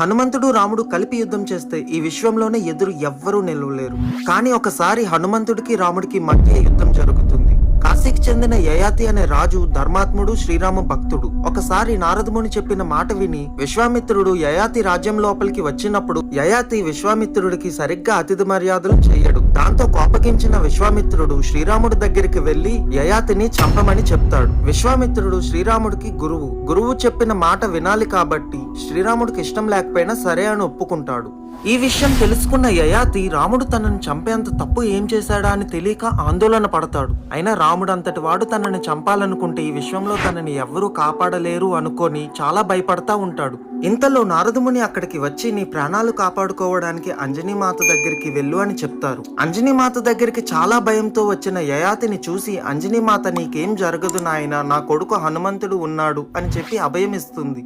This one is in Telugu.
హనుమంతుడు రాముడు కలిపి యుద్ధం చేస్తే ఈ విశ్వంలోనే ఎదురు ఎవ్వరూ నిలవలేరు. కానీ ఒకసారి హనుమంతుడికి రాముడికి మధ్య యుద్ధం జరుగుతుంది. కాశీకి చెందిన యయాతి అనే రాజు ధర్మాత్ముడు శ్రీరామ భక్తుడు. ఒకసారి నారదముని చెప్పిన మాట విని విశ్వామిత్రుడు యయాతి రాజ్యం లోపలికి వచ్చినప్పుడు యయాతి విశ్వామిత్రుడికి సరిగ్గా అతిథి మర్యాదలు చేయడు. దాంతో కోపగించిన విశ్వామిత్రుడు శ్రీరాముడి దగ్గరికి వెళ్ళి యయాతిని చంపమని చెప్తాడు. విశ్వామిత్రుడు శ్రీరాముడికి గురువు గురువు చెప్పిన మాట వినాలి కాబట్టి శ్రీరాముడికి ఇష్టం లేకపోయినా సరే అని ఒప్పుకుంటాడు. ఈ విషయం తెలుసుకున్న యయాతి రాముడు తనని చంపేంత తప్పు ఏం చేశాడా అని తెలియక ఆందోళన పడతాడు. అయినా రాముడు అంతటి వాడు తనని చంపాలనుకుంటే ఈ విశ్వంలో తనని ఎవ్వరూ కాపాడలేరు అనుకొని చాలా భయపడతా ఉంటాడు. ఇంతలో నారదుముని అక్కడికి వచ్చి నీ ప్రాణాలు కాపాడుకోవడానికి అంజనీమాత దగ్గరికి వెళ్ళు అని చెప్తారు. అంజనీమాత దగ్గరికి చాలా భయంతో వచ్చిన యయాతిని చూసి అంజనీమాత నీకేం జరగదు నాయన నా కొడుకు హనుమంతుడు ఉన్నాడు అని చెప్పి అభయమిస్తుంది.